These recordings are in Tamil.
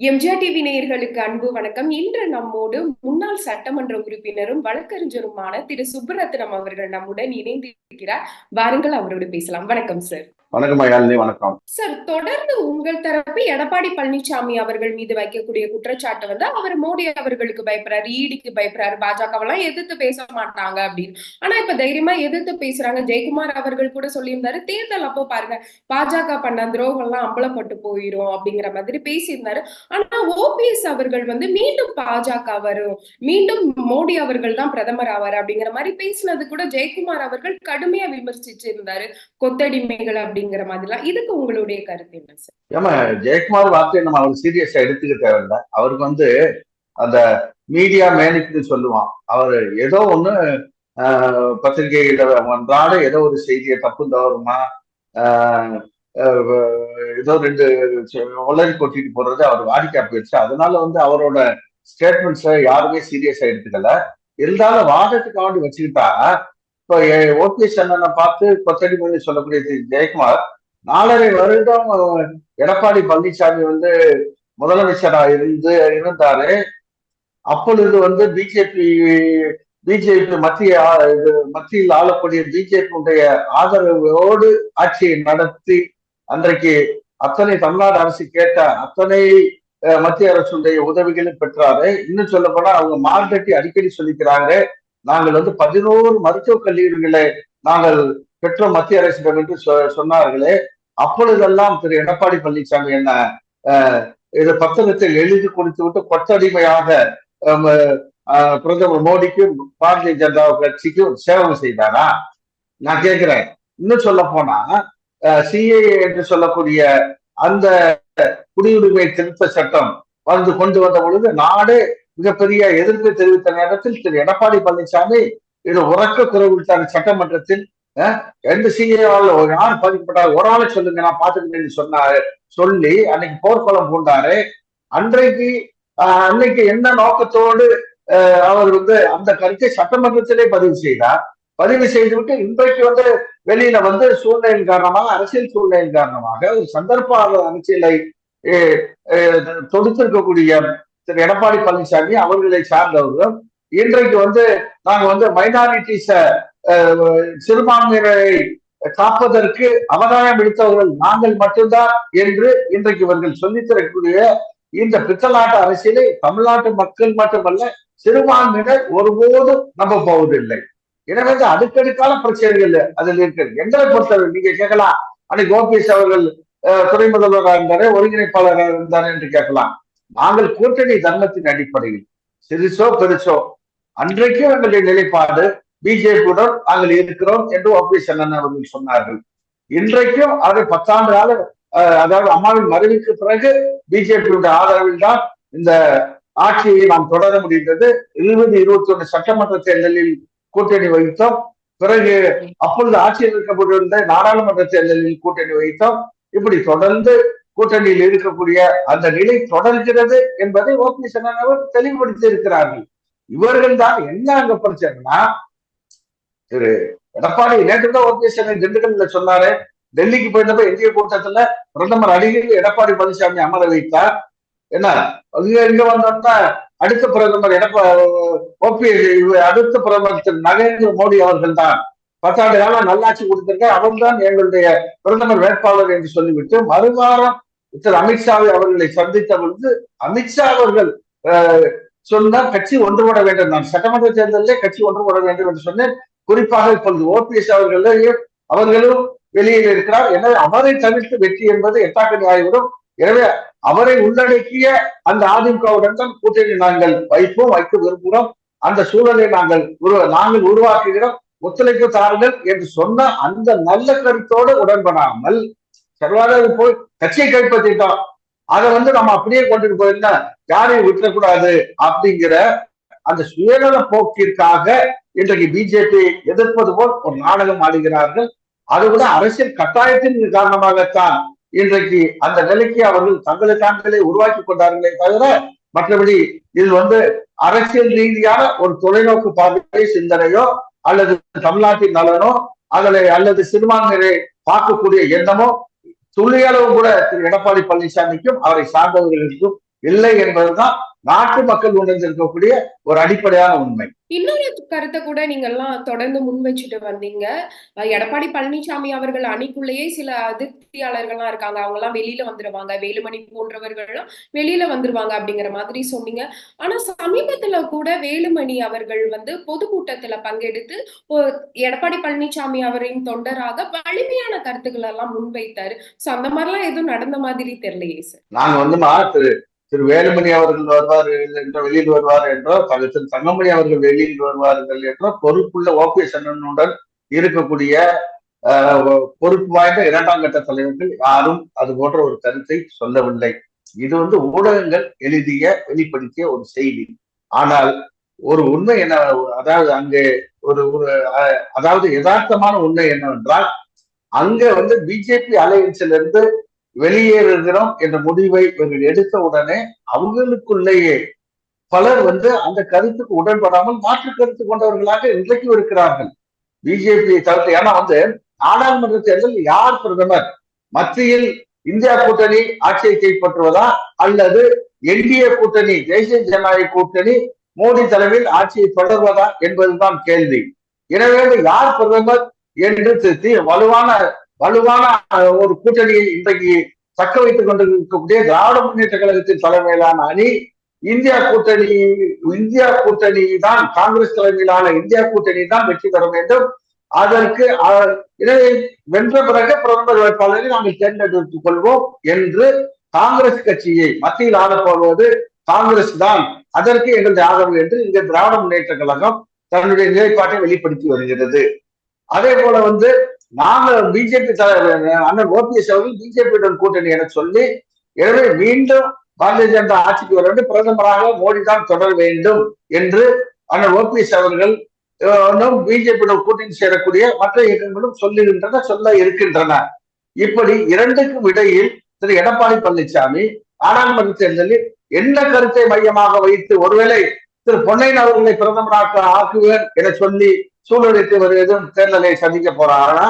எம்ஜிஆர் டிவி நேயர்களுக்கு அன்பு வணக்கம். இன்று நம்மோடு முன்னாள் சட்டமன்ற உறுப்பினரும் வழக்கறிஞருமான திரு. சுப்பரத்னம் அவர்கள் நம்முடன் இணைந்திருக்கிறார். வாருங்கள் அவரோடு பேசலாம். வணக்கம் சார் வணக்கம் மயாலினி வணக்கம். சார் தொடர்ந்து உங்கள் தரப்பு எடப்பாடி பழனிசாமி அவர்கள் மீது வைக்கக்கூடிய குற்றச்சாட்டு வந்து அவர் மோடி அவர்களுக்கு பயப்படுறாரு ஈடிக்கு பயப்படுறாரு பாஜகவெல்லாம் எதிர்த்து பேச மாட்டாங்க அப்படின்னு. ஆனா இப்ப தைரியமா எதிர்த்து பேசுறாங்க. ஜெயக்குமார் அவர்கள் கூட சொல்லியிருந்தாரு தேர்தல் அப்போ பாருங்க பாஜக பண்ண துரோகம் எல்லாம் அம்பலப்பட்டு போயிரும் அப்படிங்கிற மாதிரி பேசியிருந்தாரு. ஆனா ஓபிஎஸ் அவர்கள் வந்து மீண்டும் பாஜக வரும் மீண்டும் மோடி அவர்கள் தான் பிரதமர் ஆவார் அப்படிங்கிற மாதிரி பேசினது கூட ஜெயக்குமார் அவர்கள் கடுமையா விமர்சிச்சு இருந்தாரு கொத்தடிமைகள் அப்படிங்கிற மாதிரிலாம். இதுக்கு உங்களுடைய கருத்து என்ன சார்? ஆமா ஜெயக்குமார் வார்த்தை நம்ம அவர் சீரியஸா எடுத்துக்க தேவையில்லை அவருக்கு வந்து அந்த மீடியா மேனிக்னு சொல்லுவான். அவர் ஏதோ ஒண்ணு ஆஹ், பத்திரிகையில வந்தால ஏதோ ஒரு செய்தியை தப்பு தவறுமா ஆஹ், ஏதோ ரெண்டு உலகி கொட்டிட்டு போறது அவர் வாடிக்கை போயிடுச்சு அதனால வந்து அவரோட ஸ்டேட்மெண்ட்ஸை யாருமே சீரியஸா எடுத்துக்கல. இருந்தாலும் வாதத்துக்காண்டி வச்சுக்கிட்டா இப்போ ஓபிஎஸ் அண்ணனை பார்த்து கொத்தடி பண்ணி சொல்லக்கூடிய திரு ஜெயக்குமார் நாலரை வருடம் எடப்பாடி பழனிசாமி வந்து முதலமைச்சரா இருந்து இருந்தாரு. அப்பொழுது வந்து பிஜேபி பிஜேபி மத்திய ஆ- இது மத்தியில் ஆளக்கூடிய பிஜேபியுடைய ஆதரவோடு ஆட்சியை நடத்தி அன்றைக்கு அத்தனை தமிழ்நாடு அரசு கேட்ட அத்தனை மத்திய அரசுடைய உதவிகளும் பெற்றாரு. இன்னும் சொல்ல போனா அவங்க மார்கட்டி அடிக்கடி சொல்லிக்கிறாங்க. நாங்கள் வந்து பதினோரு மருத்துவக் கல்லூரிகளை நாங்கள் பெற்ற மத்திய அரசிடம் என்று சொ- சொன்னார்களே அப்பொழுதெல்லாம் திரு எடப்பாடி பழனிசாமி என்ன அஹ், இது பத்திரத்தில் எழுதி கொடுத்து விட்டு கொத்தடிமையாக பிரதமர் மோடிக்கும் பாரதிய ஜனதா கட்சிக்கும் சேவை செய்தாரா? நான் கேட்கிறேன். இன்னும் சொல்ல போனா சிஏஏ என்று சொல்லக்கூடிய அந்த குடியுரிமை திருத்த சட்டம் வந்து கொண்டு வந்த பொழுது நாடு மிகப்பெரிய எதிர்ப்பு தெரிவித்த நேரத்தில் திரு எடப்பாடி பழனிசாமி இது உறக்க குரவிட்டார் சட்டமன்றத்தில் அஹ், எந்த சிஏவால் ஒரு யார் பாதிக்கப்பட்டார். ஒரு ஆளை சொல்லுங்க நான் பாத்துக்கிறேன்னு சொன்னாரு. சொல்லி அன்னைக்கு போர்க்குளம் பூண்டாரு. அன்றைக்கு ஆஹ், அன்னைக்கு என்ன நோக்கத்தோடு ஆஹ், அவர் வந்து அந்த கருத்தை சட்டமன்றத்திலே பதிவு செய்தார். பதிவு செய்துவிட்டு இன்றைக்கு வந்து வெளியில வந்து சூழ்நிலையின் காரணமாக அரசியல் சூழ்நிலையின் காரணமாக ஒரு சந்தர்ப்ப அரசியலை தொடுத்திருக்கக்கூடிய திரு எடப்பாடி பழனிசாமி அவர்களை சார்ந்தவர்களும் இன்றைக்கு வந்து நாங்க வந்து மைனாரிட்டிஸ சிறுபான்மையினரை காப்பதற்கு அவதாயம் எடுத்தவர்கள் நாங்கள் மட்டும்தான் என்று இன்றைக்கு இவர்கள் சொல்லித் தரக்கூடிய இந்த பித்தலாட்ட அரசியலை தமிழ்நாட்டு மக்கள் மட்டுமல்ல சிறுபான்மையினர் ஒருபோதும் நம்ப போவதில்லை எனவே இந்த அடுக்கடுக்கான பிரச்சனைகள் அதில் இருக்கிறது எங்களை பொறுத்தவரை நீங்க கேட்கலாம். அன்னைக்கு ஓபிஎஸ் அவர்கள் அஹ், துணை முதல்வராக இருந்தாரே ஒருங்கிணைப்பாளராக இருந்தாரே என்று கேட்கலாம். நாங்கள் கூட்டணி தர்மத்தின் அடிப்படையில். சிறுசோ பெருசோ அன்றைக்கும் எங்களுடைய நிலைப்பாடு பிஜேபியுடன் நாங்கள் இருக்கிறோம் என்று ஓபிஎஸ் அண்ணன் அவர்கள் சொன்னார்கள். இன்றைக்கும் அதை பத்தாண்டு கால அதாவது அம்மாவின் மறைவுக்கு பிறகு பிஜேபியுடைய ஆதரவில் தான் இந்த ஆட்சியை நாம் தொடர முடிந்தது. இருபது இருபத்தி ஒன்று சட்டமன்ற தேர்தலில் கூட்டணி வகித்தோம் பிறகு அப்பொழுது ஆட்சியில் இருக்கப்பட்டிருந்த நாடாளுமன்ற தேர்தலில் கூட்டணி வைத்தோம். இப்படி தொடர்ந்து கூட்டணியில் இருக்கக்கூடிய அந்த நிலை தொடர்கிறது என்பதை ஓபிஎஸ் அண்ணன் அவர் தெளிவுபடுத்தி இருக்கிறார்கள். இவர்கள் தான் என்ன அங்க பிரச்சனைனா திரு எடப்பாடி நேற்று தான் ஓபிஎஸ் அண்ணன் திண்டுக்கல்ல சொன்னாரு. டெல்லிக்கு போயிருந்தப்ப இந்திய கூட்டத்துல பிரதமர் அருகில் எடப்பாடி பழனிசாமி அமர வைத்தார். என்ன? இங்க இங்க வந்தோம்னா அடுத்த பிரதமர் எடப்பா ஓபிஎஸ் அடுத்த பிரதமர் திரு நரேந்திர மோடி அவர்கள் தான். பத்தாண்டு காலம் நல்லாட்சி கொடுத்திருக்க அவர்தான் எங்களுடைய பிரதமர் வேட்பாளர் என்று சொல்லிவிட்டு மறுவாரம் திரு அமித்ஷாவை அவர்களை சந்தித்த பொழுது அமித்ஷா அவர்கள் சொன்னால் கட்சி ஒன்றுபட வேண்டும். நான் சட்டமன்ற தேர்தலிலே கட்சி ஒன்றுபட வேண்டும் என்று சொன்னேன். குறிப்பாக இப்பொழுது ஓபிஎஸ் அவர்களையும் அவர்களும் வெளியில் இருக்கிறார். எனவே அவரை தவிர்த்து வெற்றி என்பது எட்டாக்கணி ஆகிவிடும் எனவே அவரை உள்ளடக்கிய அந்த அதிமுகவுடன் தான் கூட்டணி நாங்கள் வைப்போம் வைக்க விரும்புகிறோம். அந்த சூழலை நாங்கள் உருவ நாங்கள் உருவாக்குகிறோம். ஒத்துழைப்பு தாருங்கள் என்று சொன்ன அந்த நல்ல கருத்தோடு உடன்படாமல் சர்வாதார போய் கட்சியை கைப்பற்றிட்டோம். அதை வந்து நம்ம அப்படியே கொண்டுட்டு போயிருந்தா யாரையும் விட்டுறக்கூடாது அப்படிங்கிற அந்த சுயநல போக்கிற்காக இன்றைக்கு பிஜேபி எதிர்ப்பது போல் ஒரு நாடகம் ஆடுகிறார்கள். அது கூட அரசியல் கட்டாயத்தின் காரணமாகத்தான் இன்றைக்கு அந்த நிலைக்கு அவர்கள் தங்களை தாங்களே உருவாக்கி கொண்டார்களே தவிர மற்றபடி இதில் வந்து அரசியல் ரீதியான ஒரு தொலைநோக்கு பார்வை சிந்தனையோ அல்லது தமிழ்நாட்டின் நலனோ அதில் அல்லது சிறுபான்மையை பார்க்கக்கூடிய எண்ணமோ துளியளவு கூட திரு எடப்பாடி பழனிசாமிக்கும் அவரை சார்ந்தவர்களுக்கும் இல்லை என்பதுதான் நாட்டு மக்கள் உணர்ந்திருக்கக்கூடிய ஒரு அடிப்படையான உண்மை. இன்னொரு கருத்தை கூட நீங்க எல்லாம் தொடர்ந்து முன் வச்சுட்டு வந்தீங்க. எடப்பாடி பழனிசாமி அவர்கள் அணிக்குள்ளேயே சில அதிருப்தியாளர்கள்லாம் இருக்காங்க. அவங்க எல்லாம் வெளியில வந்துருவாங்க. வேலுமணி போன்றவர்கள்லாம் வெளியில வந்துருவாங்க அப்படிங்கிற மாதிரி சொன்னீங்க. ஆனா சமீபத்துல கூட வேலுமணி அவர்கள் வந்து பொதுக்கூட்டத்துல பங்கெடுத்து எடப்பாடி பழனிசாமி அவரின் தொண்டராக வலிமையான கருத்துக்கள் எல்லாம் முன்வைத்தாரு. சோ அந்த மாதிரிலாம் எதுவும் நடந்த மாதிரி தெரியலையே சார். நாங்க வந்துமா திரு திரு வேலுமணி அவர்கள் வருவார் என்ற வெளியில் வருவார் என்றோ திரு தங்கமணி அவர்கள் வெளியில் வருவார்கள் என்றோ பொறுப்புள்ள ஓபிஎஸ் அண்ணனுடன் இருக்கக்கூடிய ஆஹ், பொறுப்பு வாய்ந்த இரண்டாம் கட்ட தலைவர்கள் யாரும் அது போன்ற ஒரு கருத்தை சொல்லவில்லை. இது வந்து ஊடகங்கள் எழுதிய வெளிப்படுத்திய ஒரு செய்தி. ஆனால் ஒரு உண்மை என்ன அதாவது அங்கே ஒரு ஒரு அதாவது யதார்த்தமான உண்மை என்னவென்றால் அங்க வந்து பிஜேபி அலையன்ஸ்ல இருந்து வெளியேறுகிறோம் என்ற முடிவை இவர்கள் எடுத்த உடனே அவங்களுக்குள்ளேயே பலர் வந்து அந்த கருத்துக்கு உடன்படாமல் மாற்று கருத்து கொண்டவர்களாக இன்றைக்கு இருக்கிறார்கள். பிஜேபியை தவிர்த்து ஏன்னா வந்து நாடாளுமன்ற தேர்தல் யார் பிரதமர்? மத்தியில் இந்தியா கூட்டணி ஆட்சியை கைப்பற்றுவதா? அல்லது என்டிஏ கூட்டணி தேசிய ஜனநாயக கூட்டணி மோடி தலைமையில் ஆட்சியை தொடர்வதா? என்பதுதான் கேள்வி. எனவே யார் பிரதமர்? என்று வலுவான வலுவான ஒரு கூட்டணியை இன்றைக்கு தக்க வைத்துக் கொண்டிருக்கக்கூடிய திராவிட முன்னேற்ற கழகத்தின் தலைமையிலான அணி இந்தியா கூட்டணி இந்தியா கூட்டணி தான் காங்கிரஸ் தலைமையிலான இந்தியா கூட்டணி தான் வெற்றி பெற வேண்டும். அதற்கு இதை வென்ற பிறகு பிரதமர் வேட்பாளரை நாங்கள் தேர்ந்தெடுத்துக் கொள்வோம் என்று காங்கிரஸ் கட்சியை மத்தியில் ஆளப்போவது காங்கிரஸ் தான். அதற்கு எங்களுடைய ஆதரவு என்று இங்க திராவிட முன்னேற்ற கழகம் தன்னுடைய நிலைப்பாட்டை வெளிப்படுத்தி வருகிறது. அதே போல வந்து நாங்க பிஜேபி அண்ணன் ஓபிஎஸ் அவர்கள் பிஜேபியுடன் கூட்டணி என சொல்லி எனவே மீண்டும் பாரதிய ஜனதா ஆட்சிக்கு வர வேண்டும். பிரதமராக மோடி தான் தொடர வேண்டும் என்று அண்ணன் ஓபிஎஸ் அவர்கள் பிஜேபியுடன் கூட்டணி சேரக்கூடிய மற்ற இயக்கங்களும் சொல்லுகின்றன சொல்ல இருக்கின்றன. இப்படி இரண்டுக்கும் இடையில் திரு. எடப்பாடி பழனிசாமி நாடாளுமன்ற தேர்தலில் என்ன கருத்தை மையமாக வைத்து ஒருவேளை திரு. பொன்னையன் அவர்களை பிரதமராக ஆக்குவேன் என சொல்லி சூழ்நிலைக்கு வருவதும் தேர்தலை சந்திக்க போறாரா.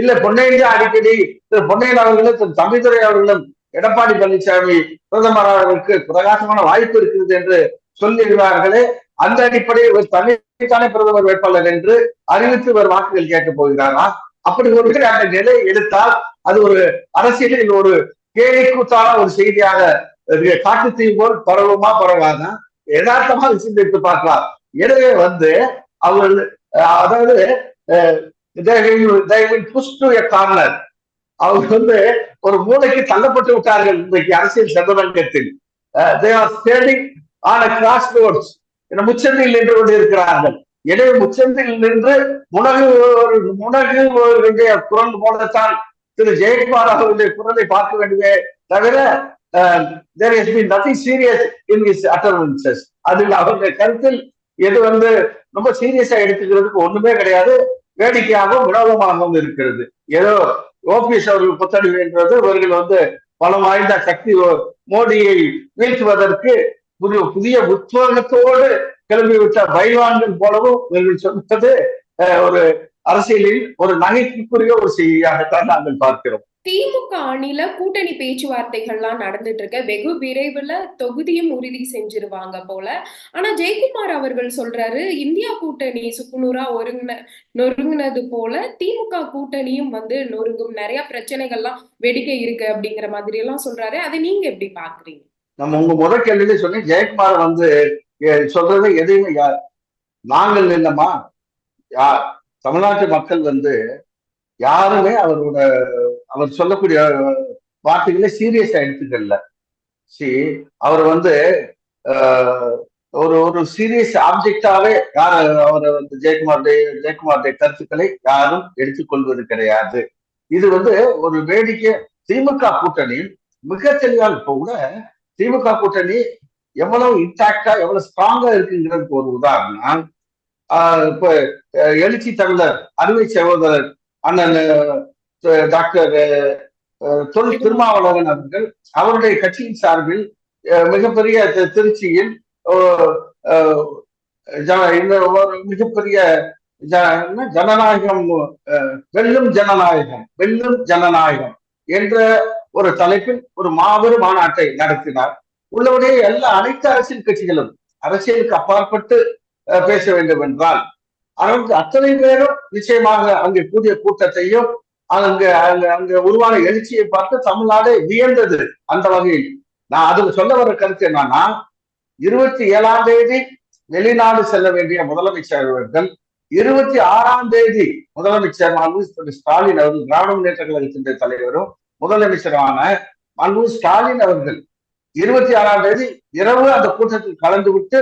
இல்ல பொன்னையா அடிக்கடி திரு பொன்னையன் அவர்களும் திரு தம்பிதுரை அவர்களும் எடப்பாடி பழனிசாமி பிரதமர் அவர்களுக்கு பிரகாசமான வாய்ப்பு இருக்கிறது என்று சொல்லிடுவார்களே அந்த அடிப்படையில் ஒரு தனித்தானே பிரதமர் வேட்பாளர் என்று அறிவித்து ஒரு வாக்குகள் கேட்க போகிறாரா? அப்படி ஒரு அந்த நிலை எடுத்தால் அது ஒரு அரசியலில் ஒரு கேலிக்கூத்தான ஒரு செய்தியாக காட்டு தீ போல் பரவுமா பரவாதான் யதார்த்தமாக சிந்தித்து பார்க்கலாம். எனவே வந்து அவர்கள் அதாவது கார்னர் அவங்க வந்து ஒரு மூளைக்கு தள்ளப்பட்டு விட்டார்கள் இன்றைக்கு அரசியல் சதுரங்கத்தில் தே கிராஸ் ரோட்ஸ் முச்சந்தில் நின்று கொண்டு இருக்கிறார்கள் எனவே முச்சந்தில் நின்று முனகு முனகு குரல் போலத்தான் திரு ஜெயக்குமார் அவர்களுடைய குரலை பார்க்க வேண்டுமே தவிர there is been nothing serious in his utterances அதில் அவருடைய கருத்தில் எது வந்து ரொம்ப சீரியஸா எடுத்துக்கிறதுக்கு ஒண்ணுமே கிடையாது. வேடிக்கையாகவும் வினோதமாகவும் இருக்கிறது. ஏதோ ஓபிஎஸ் அவர்கள் புத்தடிவு என்றது இவர்கள் வந்து பலம் வாய்ந்த சக்தி மோடியை வீழ்த்துவதற்கு புதிய புதிய உத்வேகத்தோடு கிளம்பிவிட்ட பைவான்கள் போலவும் இவர்கள் சொன்னது ஒரு அரசியலில் ஒரு நகைக்குரிய ஒரு செய்தியாகத்தான் நாங்கள் பார்க்கிறோம். திமுக அணில கூட்டணி பேச்சுவார்த்தைகள்லாம் நடந்துட்டு இருக்க வெகு விரைவுல தொகுதியும் உறுதி செஞ்சிருவாங்க போல. ஆனா ஜெயக்குமார் அவர்கள் சொல்றாரு இந்தியா கூட்டணி சுக்குநூறா ஒருங்கின நொறுங்கினது போல திமுக கூட்டணியும் வந்து நொறுங்கும். நிறைய பிரச்சனைகள்லாம் வெடிக்க இருக்கு அப்படிங்கிற மாதிரி எல்லாம் சொல்றாரு. அதை நீங்க எப்படி பாக்குறீங்க நம்ம உங்க முதல் கேள்வியில சொன்னி ஜெயக்குமார் வந்து சொல்றது எதையுமே யார் நாங்கள் இல்லம்மா. யார் தமிழ்நாட்டு மக்கள் வந்து யாருமே அவரோட அவர் சொல்லக்கூடிய வார்த்தைகளை சீரியஸா எடுத்துக்கல. சி அவர் வந்து ஒரு ஒரு சீரியஸ் ஆப்ஜெக்டாவே யார் அவர் வந்து ஜெயக்குமாருடைய ஜெயக்குமாருடைய கருத்துக்களை யாரும் எடுத்துக்கொள்வது கிடையாது. இது வந்து ஒரு வேடிக்கை. திமுக கூட்டணி மிக தெளிவாக இப்போ கூட திமுக கூட்டணி எவ்வளவு இன்டாக்டா எவ்வளவு ஸ்ட்ராங்கா இருக்குங்கிறதுக்கு ஒரு உதாரணம். இப்ப எழுச்சி தமிழர் அறுவை சகோதரர் அண்ணன் டாக்டர் தொல் திருமாவளவன் அவர்கள் அவருடைய கட்சியின் சார்பில் மிகப்பெரிய திருச்சியில் மிகப்பெரிய ஜனநாயகம் வெல்லும் ஜனநாயகம் வெல்லும் ஜனநாயகம் என்ற ஒரு தலைப்பில் ஒரு மாபெரும் மாநாட்டை நடத்தினார். உள்ளவனே எல்லா அனைத்து அரசியல் கட்சிகளும் அரசியலுக்கு அப்பாற்பட்டு பேச வேண்டும் என்றால் அத்தனை பேரும் நிச்சயமாக அங்கே கூடிய கூட்டத்தையும் அங்க அங்க அங்க உருவான எழுச்சியை பார்த்து தமிழ்நாடு வியந்தது அந்த வகையில். நான் அதுக்கு சொல்ல வர கருத்து என்னன்னா இருபத்தி ஏழாம் தேதி வெளிநாடு செல்ல வேண்டிய முதலமைச்சர் அவர்கள் இருபத்தி ஆறாம் தேதி முதலமைச்சர் மன்மோகன் ஸ்டாலின் அவர்கள் திராவிட முன்னேற்ற கழகத்தினுடைய தலைவரும் முதலமைச்சரான மன்மோகன் ஸ்டாலின் அவர்கள் இருபத்தி ஆறாம் தேதி இரவு அந்த கூட்டத்தில் கலந்து விட்டு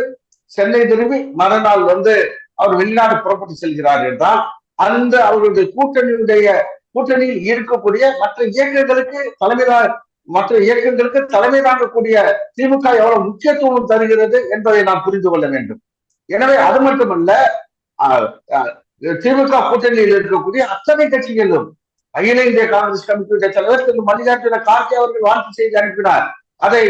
சென்னை திரும்பி மறுநாள் வந்து அவர் வெளிநாடு புறப்பட்டு செல்கிறார் என்றால் அந்த அவருடைய கூட்டணியுடைய கூட்டணியில் இருக்கக்கூடிய மற்ற இயக்கங்களுக்கு தலைமை மற்ற இயக்கங்களுக்கு தலைமை தாங்கக்கூடிய திமுக எவ்வளவு முக்கியத்துவம் தருகிறது என்பதை நாம் புரிந்து கொள்ள வேண்டும். எனவே அது மட்டுமல்ல திமுக கூட்டணியில் இருக்கக்கூடிய அத்தனை கட்சிகளும் அகில இந்திய காங்கிரஸ் கமிட்டியுடைய தலைவர் திரு. மல்லிகார்ஜுன கார்கே அவர்கள் வாழ்த்து செய்தி அனுப்பினார். அதை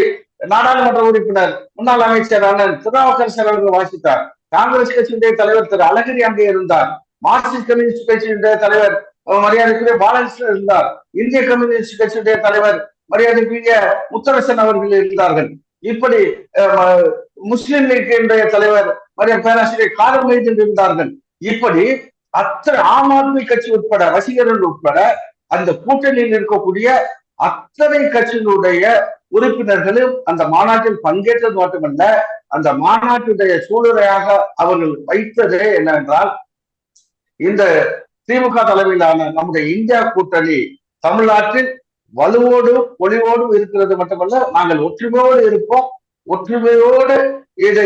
நாடாளுமன்ற உறுப்பினர் முன்னாள் அமைச்சர் அண்ணன் திருநாவுக்கரசர் அவர்கள் வாசித்தார். காங்கிரஸ் கட்சியினுடைய தலைவர் திரு. அழகிரி அங்கே இருந்தார். மார்க்சிஸ்ட் கம்யூனிஸ்ட் கட்சியினுடைய தலைவர் மரியாதைக்குரிய பாலன்ஸ்ல இருந்தார். இந்திய கம்யூனிஸ்ட் கட்சியுடைய தலைவர் மரியாதைக்குரிய முத்தரசன் அவர்கள் இருந்தார்கள். இப்படி அஹ், முஸ்லிம் லீக் இன்றைய தலைவர் மரியா பேராசிரியர் காதல் இருந்தார்கள். இப்படி அத்தனை ஆம் ஆத்மி கட்சி உட்பட ரசிகர்கள் உட்பட அந்த கூட்டணியில் இருக்கக்கூடிய அத்தனை கட்சிகளுடைய உறுப்பினர்களும் அந்த மாநாட்டில் பங்கேற்றது மட்டுமல்ல அந்த மாநாட்டுடைய சூழ்நிலையாக அவர்கள் வைத்ததே என்னவென்றால் இந்த திமுக தலைமையிலான நம்முடைய இந்தியா கூட்டணி தமிழ்நாட்டில் வலுவோடும் பொலிவோடும் இருக்கிறது மட்டுமல்ல நாங்கள் ஒற்றுமையோடு இருப்போம். ஒற்றுமையோடு இது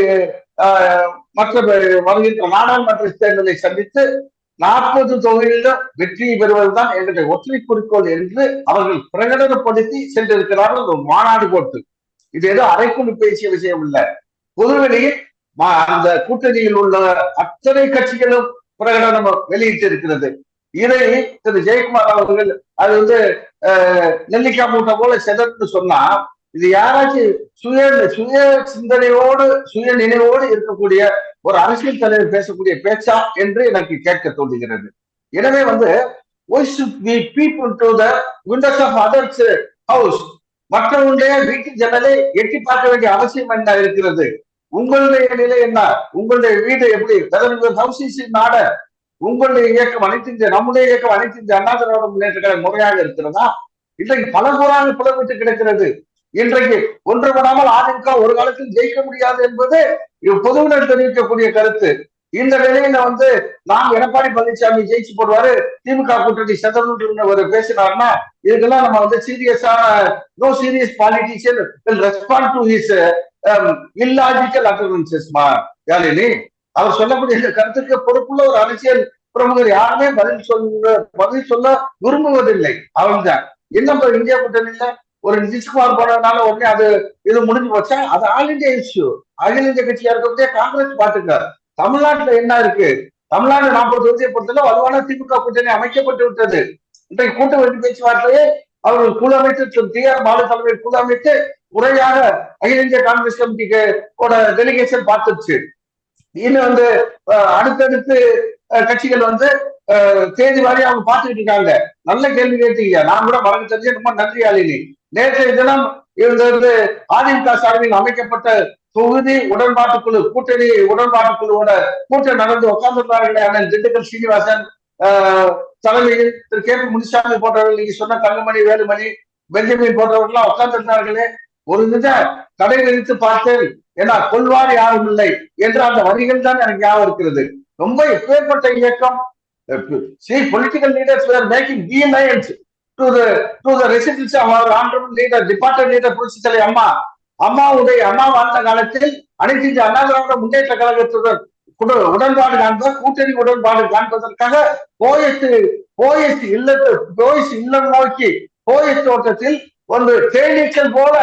ஆஹ், மற்ற வருகின்ற நாடாளுமன்ற தேர்தலை சந்தித்து நாற்பது தொகுதியிலும் வெற்றி பெறுவதுதான் எங்களுடைய ஒற்றை குறிக்கோள் என்று அவர்கள் பிரகடனப்படுத்தி சென்றிருக்கிறார்கள். ஒரு மாநாடு போட்டு. இது ஏதோ அரைக்குழு பேசிய விஷயம் இல்ல. பொதுவெளியில் மா- அந்த கூட்டணியில் உள்ள அத்தனை கட்சிகளும் பிரகடனம் வெளியிட்டு இருக்கிறது இதை திரு ஜெயக்குமார் அவர்கள் அது வந்து நெல்லிக்காய் மூட்டை போல செதற்று சொன்னா இது யாராச்சும் சுய சுய சிந்தனையோடு சுய நினைவோடு இருக்கக்கூடிய ஒரு அரசியல் தலைவர் பேசக்கூடிய பேச்சா என்று எனக்கு கேட்க தோன்றுகிறது. எனவே வந்து why மற்றவங்களுடைய வீட்டு ஜன்னலை எட்டி பார்க்க வேண்டிய அவசியம் என்ன இருக்கிறது? உங்களுடைய நிலை என்ன? உங்களுடைய வீடு எப்படி? நாட உங்களுடைய இயக்கம் அனைத்து இந்திய நம்முடைய இயக்கம் அனைத்து இந்திய அண்ணா திராவிட முன்னேற்ற முறையாக இருக்கிறதா? இன்றைக்கு பல கூறாக புலவிட்டு கிடக்கிறது. இன்றைக்கு ஒன்றுபடாமல் அதிமுக ஒரு காலத்தில் ஜெயிக்க முடியாது என்பது பொதுவினர் தெரிவிக்கக்கூடிய கருத்து. இந்த நிலையில வந்து நாம் எடப்பாடி பழனிசாமி ஜெயிச்சு போடுவாரு திமுக கூட்டணி செதறணும் ஒரு பேசினார்னா இதுக்கெல்லாம் நம்ம வந்து சீரியஸான no serious politician respond to his illogical utterances Yazhini? அவர் சொல்லக்கூடிய இந்த கருத்துக்கு பொறுப்புள்ள ஒரு அரசியல் பிரமுகர் யாருமே பதில் சொல்ல பதில் சொல்ல விரும்புவதில்லை. அவங்க என்ன இந்தியா கூட்டணியில ஒரு நிதிஷ்குமார் போனதுனால உடனே அது இது முடிஞ்சு போச்சா? அது ஆல் இந்தியா இஷ்யூ அகில இந்திய கட்சியா இருக்கக்கூடிய காங்கிரஸ் பாத்துங்க தமிழ்நாட்டுல என்ன இருக்கு? தமிழ்நாடு நாற்பது தொகுதியை பொறுத்தவரை வலுவான திமுக கூட்டணி அமைக்கப்பட்டு விட்டது. இன்றைக்கு கூட்டணி பேச்சுவார்த்தையை அவர்கள் குழு அமைத்து டி ஆர் பாலு தலைமையில் குழு அமைத்து முறையாக அகில இந்திய காங்கிரஸ் கமிட்டிக்கு டெலிகேஷன் பார்த்துச்சு. இன்னும் வந்து அடுத்தடுத்து கட்சிகள் வந்து தேதி வாரி அவங்க பார்த்துக்கிட்டு இருக்காங்க. நல்ல கேள்வி கேட்டீங்க. நான் கூட மறந்து தெரிஞ்சு ரொம்ப நன்றி ஆளினி நேற்றைய தினம் இருந்தது அதிமுக சார்பில் அமைக்கப்பட்ட தொகுதி உடன்பாட்டு குழு கூட்டணி உடன்பாட்டு குழுவோட கூட்டம் நடந்து உட்கார்ந்துருந்தார்களே அண்ணன் திண்டுக்கல் சீனிவாசன் ஆஹ், தலைமையில் திரு கே பி முனிசாமி போன்றவர்கள் நீங்க சொன்ன தங்கமணி வேலுமணி பெஞ்சமின் போன்றவர்கள் உட்கார்ந்திருந்தார்களே. ஒரு நிஜ தடை விதித்து பார்த்தேன். ஏன்னா கொள்வார் யாரும் இல்லை என்ற அந்த வரிகள் தான் எனக்கு ஞாபகம் இருக்கிறது. ரொம்ப எப்பேற்பட்ட இயக்கம். See political leaders were making dealings to the to the residence of our honourable leader department leader புரட்சி தலைவர் அம்மா அம்மாவுடைய அம்மா வாழ்ந்த காலத்தில் அனைத்து இந்திய அண்ணா திராவிட முன்னேற்ற கழகத்துடன் உடன்பாடு காண்ப கூட்டணி உடன்பாடு காண்பதற்காக போயத்து போயஸ் இல்லத்து போயஸ் இல்லம் நோக்கி போயஸ் தோட்டத்தில் ஒன்று தேனீக்கள் போல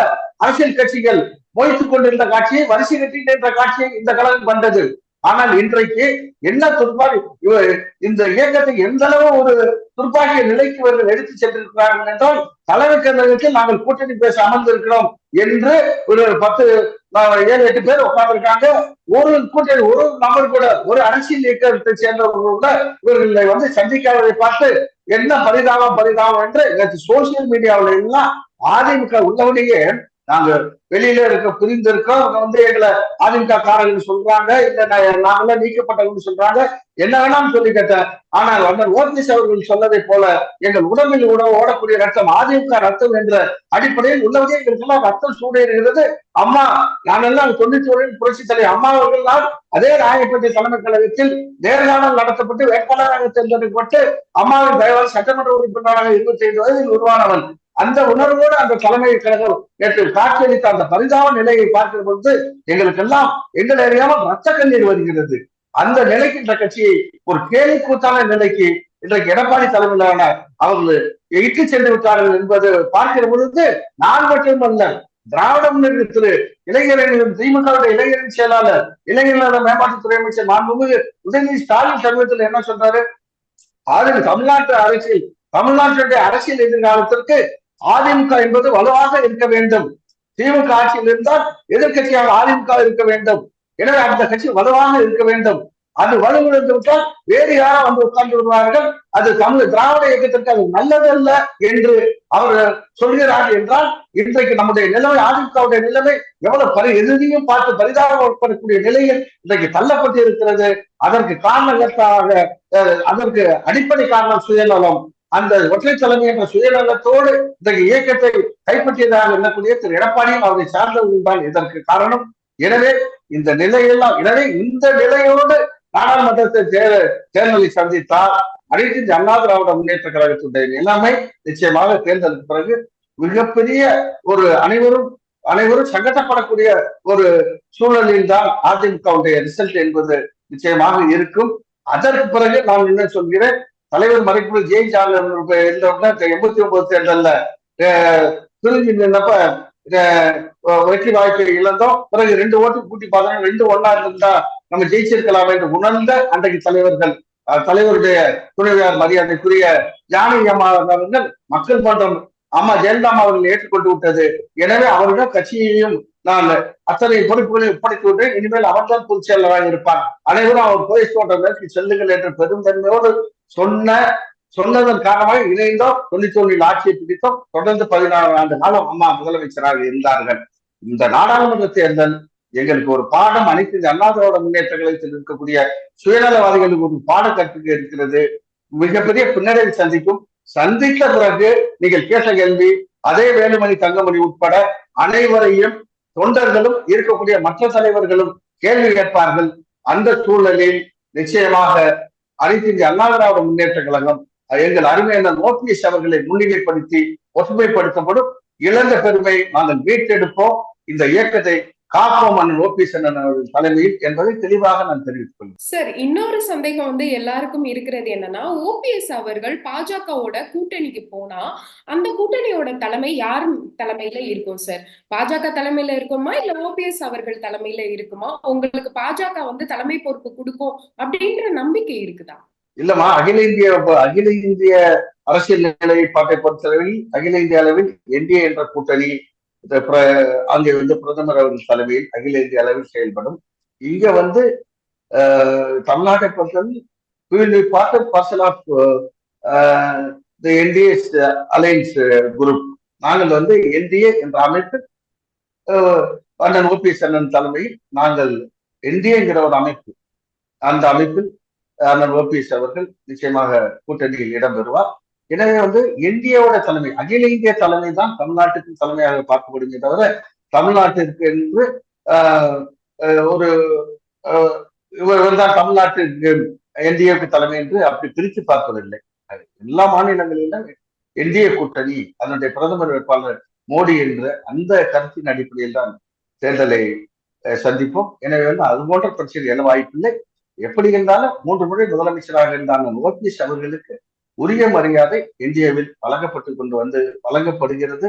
அரசியல் கட்சிகள் மொய்த்துக் கொண்டிருந்த காட்சியை வரிசை கட்டி என்ற காட்சியை இந்த கழகம் கண்டது. ஆனால் இன்றைக்கு என்ன துர்பாகி இந்த இயக்கத்தை எந்த அளவு ஒரு துர்பாகிய நிலைக்கு இவர்கள் எடுத்து சென்றிருக்கிறார்கள் என்றால் தலைமை கழகத்தில் நாங்கள் கூட்டணி பேச அமர்ந்திருக்கிறோம் என்று ஒரு பத்து ஏழு எட்டு பேர் உட்கார்ந்துருக்காங்க. ஒரு கூட்டணி ஒரு நபர் கூட ஒரு அரசியல் இயக்கத்தை சேர்ந்தவர்கள் கூட இவர்களை வந்து சந்திக்காததை பார்த்து என்ன பரிதாபம் பரிதாபம் என்று சோசியல் மீடியாவில எல்லாம் அதிமுக உள்ளவனையே நாங்க வெளியில இருக்க புரிந்திருக்கோம். அவங்க வந்து எங்களை அதிமுக காரர்கள் சொல்றாங்க. இல்ல நான் நாங்களாம் நீக்கப்பட்டவங்க சொல்றாங்க. என்ன வேணாம்னு சொல்லி கேட்டேன். ஆனால் அண்ணன் ஓபிஎஸ் அவர்கள் சொன்னதை போல எங்கள் உடம்பில் உட ஓடக்கூடிய ரத்தம் அதிமுக ரத்தம் என்ற அடிப்படையில் உள்ளவர்கள் எங்களுக்கெல்லாம் ரத்தம் சூடேறுகிறது. அம்மா நானெல்லாம் தொண்ணூத்தி புரட்சி தலைவர் அம்மா அவர்கள் தான் அதே ராயப்பேட்டை தலைமை கழகத்தில் நேர்காணல் நடத்தப்பட்டு வேட்பாளராக தேர்ந்தெடுக்கப்பட்டு அம்மாவின் தயவால் சட்டமன்ற உறுப்பினராக இருபத்தி ஐந்து வயதில் உருவானவன். அந்த உணர்வோடு அந்த தலைமை கழகம் நேற்று காட்சியளித்த அந்த பரிதாப நிலையை பார்க்கிற பொழுது எங்களுக்கெல்லாம் எங்கள் அறியாமல் ரத்த கண்ணீர் வருகிறது. அந்த நிலைக்கு இந்த கட்சியை ஒரு கேலி கூத்தான நிலைக்கு இன்றைக்கு எடப்பாடி தலைமையிலான அவர்கள் இட்டு சென்று விட்டார்கள் என்பது பார்க்கிற பொழுது நான் மட்டுமல்ல திராவிட முன்னேற்றத்திற்கு இளைஞரணியும் திமுகவுடைய இளைஞரின் செயலாளர் இளைஞர் மேம்பாட்டுத்துறை அமைச்சர் மாண்புமிகு உதயநிதி ஸ்டாலின் சமீபத்தில் என்ன சொல்றாரு? அதில் தமிழ்நாட்டு அரசியல் தமிழ்நாட்டினுடைய அரசியல் எதிர்காலத்திற்கு அதிமுக என்பது வலுவாக இருக்க வேண்டும். திமுக ஆட்சியில் இருந்தால் எதிர்கட்சியாக அதிமுக இருக்க வேண்டும். எனவே அந்த கட்சி வலுவாக இருக்க வேண்டும். அது வலுவிழந்து விட்டால் வேறு யாரும் வந்து உட்கார்ந்து விடுவார்கள். அது தமிழ் திராவிட இயக்கத்திற்கு அது நல்லதல்ல என்று அவர் சொல்கிறார்கள் என்றால் இன்றைக்கு நம்முடைய நிலைமை அதிமுகவுடைய நிலைமை எவ்வளவு பரி எதிரியும் பார்த்து பரிதாபப்படக்கூடிய நிலையில் இன்றைக்கு தள்ளப்பட்டு இருக்கிறது அதற்கு காரணங்களாக அதற்கு அடிப்படை காரணம் சுயநலம். அந்த ஒற்றை தலைமை என்ற சுயநலத்தோடு இந்த இயக்கத்தை கைப்பற்றியதாக எண்ணக்கூடிய திரு எடப்பாடியும் அவரை சார்ந்தவர்கள் தான் இதற்கு காரணம். எனவே இந்த நிலையெல்லாம் எனவே இந்த நிலையோடு நாடாளுமன்றத்தை தேர்தலை சந்தித்தால் அனைத்து இந்திய அண்ணா திராவிட முன்னேற்ற கழகத்துடைய நிலைமை நிச்சயமாக தேர்தலுக்கு பிறகு மிகப்பெரிய ஒரு அனைவரும் அனைவரும் சங்கடப்படக்கூடிய ஒரு சூழலில் தான் அதிமுகவுடைய ரிசல்ட் என்பது நிச்சயமாக இருக்கும். அதற்கு பிறகு நான் என்ன சொல்கிறேன்? தலைவர் மறைப்பு இருந்தவங்க எண்பத்தி ஒன்பது தேர்தல்ல பிரிஞ்சு நின்னப்ப வெற்றி வாய்ப்பை இழந்தோம். பிறகு ரெண்டு ஓட்டு கூட்டி பார்த்தோம் ரெண்டு ஒன்னா இருந்தா நம்ம ஜெயிச்சிருக்கலாம் என்று உணர்ந்த அன்றைக்கு தலைவர்கள் தலைவருடைய துணைவியார் மரியாதைக்குரிய ஜானகி அம்மா அவர்கள் மக்கள் மன்றம் அம்மா ஜெயலலிதா அவர்கள் ஏற்றுக்கொண்டு விட்டது. எனவே அவர்கள் கட்சியையும் நான் அத்தனை பொறுப்புகளை ஒப்படைத்து விட்டேன். இனிமேல் அவர்தான் பொதுச் செயலராக இருப்பார். அனைவரும் அவர் போய் தோட்டத்திற்கு செல்லுங்கள் என்று பெருந்தன்மையோடு சொன்ன சொன்னதன் காரணமாக இணைந்தோம். தொண்ணூத்தி ஒன்றில் ஆட்சியை பிடித்தோம். தொடர்ந்து பதினாறு ஆண்டு காலம் அம்மா முதலமைச்சராக இருந்தார்கள். இந்த நாடாளுமன்ற தேர்தல் எங்களுக்கு ஒரு பாடம் அனைத்து இந்த அண்ணா இருக்கக்கூடிய சுயநலவாதிகளுக்கு ஒரு பாட கற்பிக்க இருக்கிறது. மிகப்பெரிய பின்னடைவு சந்திக்கும். சந்தித்த பிறகு நீங்கள் கேட்ட கேள்வி அதே வேலுமணி தங்கமணி உட்பட அனைவரையும் தொண்டர்களும் இருக்கக்கூடிய மற்ற தலைவர்களும் கேள்வி கேட்பார்கள். அந்த சூழலில் நிச்சயமாக அனைத்து இந்திய அண்ணா திராவிட முன்னேற்ற கழகம் எங்கள் அருமையான ஓபிஎஸ் அவர்களை முன்னிலைப்படுத்தி ஒற்றுமைப்படுத்தப்படும் இழந்த பெருமை நாங்கள் மீட்டெடுப்போம். இந்த இயக்கத்தை காப்போம் அண்ணன் ஓபிஎஸ் அண்ணன் தலைமையில் என்பதை தெளிவாக நான் தெரிவித்துக் கொள்கிறேன். சார் இன்னொரு சந்தேகம் வந்து எல்லாருக்கும் இருக்கிறது என்னன்னா ஓபிஎஸ் அவர்கள் பாஜகவோட கூட்டணிக்கு போனா அந்த கூட்டணியோட தலைமை யார் தலைமையில இருக்கும் சார்? பாஜக தலைமையில இருக்குமா இல்ல ஓபிஎஸ் அவர்கள் தலைமையில இருக்குமா? உங்களுக்கு பாஜக வந்து தலைமை பொறுப்பு கொடுக்கும் அப்படின்ற நம்பிக்கை இருக்குதா? இல்லம்மா அகில இந்திய அகில இந்திய அரசியல் நிலைப்பாட்டை பொறுத்தளவில் அகில இந்திய அளவில் என்டிஏ என்ற கூட்டணி அங்கே வந்து பிரதமர் அவர்கள் தலைமையில் அகில இந்திய அளவில் செயல்படும். இங்க வந்து தமிழ்நாட்டை பொறுத்தவரை part of parcel of the NDA alliance group நாங்கள் வந்து என்டிஏ என்ற அமைப்பு அண்ணன் ஓபிஎஸ் அண்ணன் தலைமையில் நாங்கள் என்டிஏங்கிற ஒரு அமைப்பு. அந்த அமைப்பில் அண்ணன் ஓபிஎஸ் அவர்கள் நிச்சயமாக கூட்டணியில் இடம்பெறுவார் எனவே வந்து இந்தியாவோட தலைமை அகில இந்திய தலைமை தான் தமிழ்நாட்டுக்கு தலைமையாக பார்க்கப்படுமே தவிர தமிழ்நாட்டிற்கு என்று ஒரு இவர் தான் தமிழ்நாட்டிற்கு என்டிஏக்கு தலைமை என்று அப்படி பிரித்து பார்ப்பதில்லை. எல்லா மாநிலங்களிலும் என்டிஏ கூட்டணி அதனுடைய பிரதமர் வேட்பாளர் மோடி என்ற அந்த கருத்தின் அடிப்படையில் தான் தேர்தலை சந்திப்போம். எனவே வந்து அது போன்ற பிரச்சனை என வாய்ப்பில்லை. எப்படி இருந்தாலும் மூன்று முறை முதலமைச்சராக இருந்தாங்க லோகேஷ் அவர்களுக்கு உரிய மரியாதை இந்தியாவில் வழங்கப்பட்டு கொண்டு வந்து வழங்கப்படுகிறது.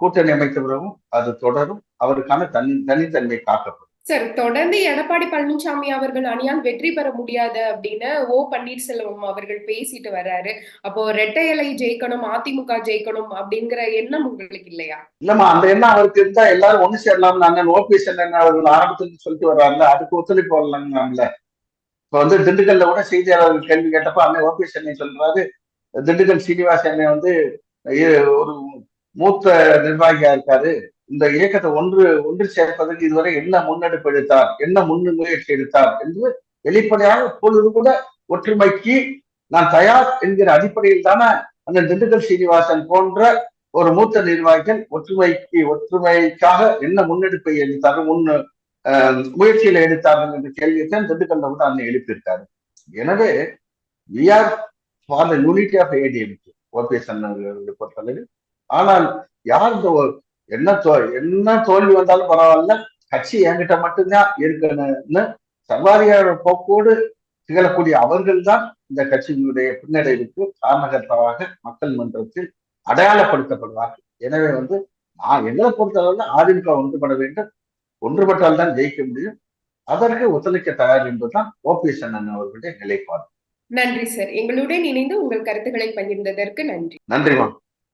கூட்டணி அமைத்த பிறகும் அது தொடரும். அவருக்கான தனி தனித்தன்மை காக்கப்படும். சார் தொடர்ந்து எடப்பாடி பழனிசாமி அவர்கள் அணியால் வெற்றி பெற முடியாது அப்படின்னு ஓ பன்னீர்செல்வம் அவர்கள் பேசிட்டு வர்றாரு. அப்போ ரெட்டை இலை ஜெயிக்கணும் அதிமுக ஜெயிக்கணும் அப்படிங்கிற எண்ணம் உங்களுக்கு இல்லையா? இல்லம்மா அந்த எண்ணம் அவருக்கு இருந்தா எல்லாரும் ஒண்ணு சேரலாம்னு அண்ணன் ஓபிஎஸ் அண்ணன் அவர்கள் ஆரம்பத்துல சொல்லிட்டு வர்றாருல அதுக்கு ஒத்துழைப்பு வரலாங்களாம்ல இப்ப வந்து திண்டுக்கல்ல கூட செய்தியாளர்கள் கேள்வி கேட்டப்ப அண்ணன் ஓபிஎஸ் என்னை சொல்றாரு திண்டுக்கல் சீனிவாச அண்ணன் வந்து ஒரு மூத்த நிர்வாகியா இருக்காரு. இந்த இயக்கத்தை ஒன்று ஒன்று சேர்ப்பதற்கு இதுவரை என்ன முன்னெடுப்பு எடுத்தார் என்ன முன்முயற்சி எடுத்தார் என்று வெளிப்படையாக இப்பொழுது கூட ஒற்றுமைக்கு நான் தயார் என்கிற அடிப்படையில் தானே அந்த திண்டுக்கல் சீனிவாசன் போன்ற ஒரு மூத்த நிர்வாகிகள் ஒற்றுமைக்கு ஒற்றுமைக்காக என்ன முன்னெடுப்பை எடுத்தார் முன் முயற்சியில எடுத்தார்கள் என்ற கேள்வியை தான் திண்டுக்கல்ல கூட அன்னை எழுப்பியிருக்காரு. எனவே we are for the unity of ADMK OPS அண்ணன் பொறுத்தளவு ஆனால் யார் இந்த என்ன தோ- என்ன தோல்வி வந்தாலும் பரவாயில்ல கட்சி என்கிட்ட மட்டும்தான் இருக்கணும்னு சர்வாதிகார போக்கோடு திகழக்கூடிய அவர்கள்தான் இந்த கட்சியினுடைய பின்னடைவுக்கு காரணகர்த்தாவாக மக்கள் மன்றத்தில் அடையாளப்படுத்தப்படுவார்கள். எனவே வந்து நான் எங்களை பொறுத்தளவில் அதிமுக ஒன்றுபட வேண்டும் ஒன்றுபட்டால் தான் ஜெயிக்க முடியும். அதற்கு ஒத்துழைக்க தயார் என்பதுதான் ஓபிஎஸ் அண்ணன் அவர்களுடைய நிலைப்பாடு. நன்றி சார். எங்களுடன் இணைந்து உங்கள் கருத்துக்களை பகிர்ந்ததற்கு நன்றி. நன்றி மேம்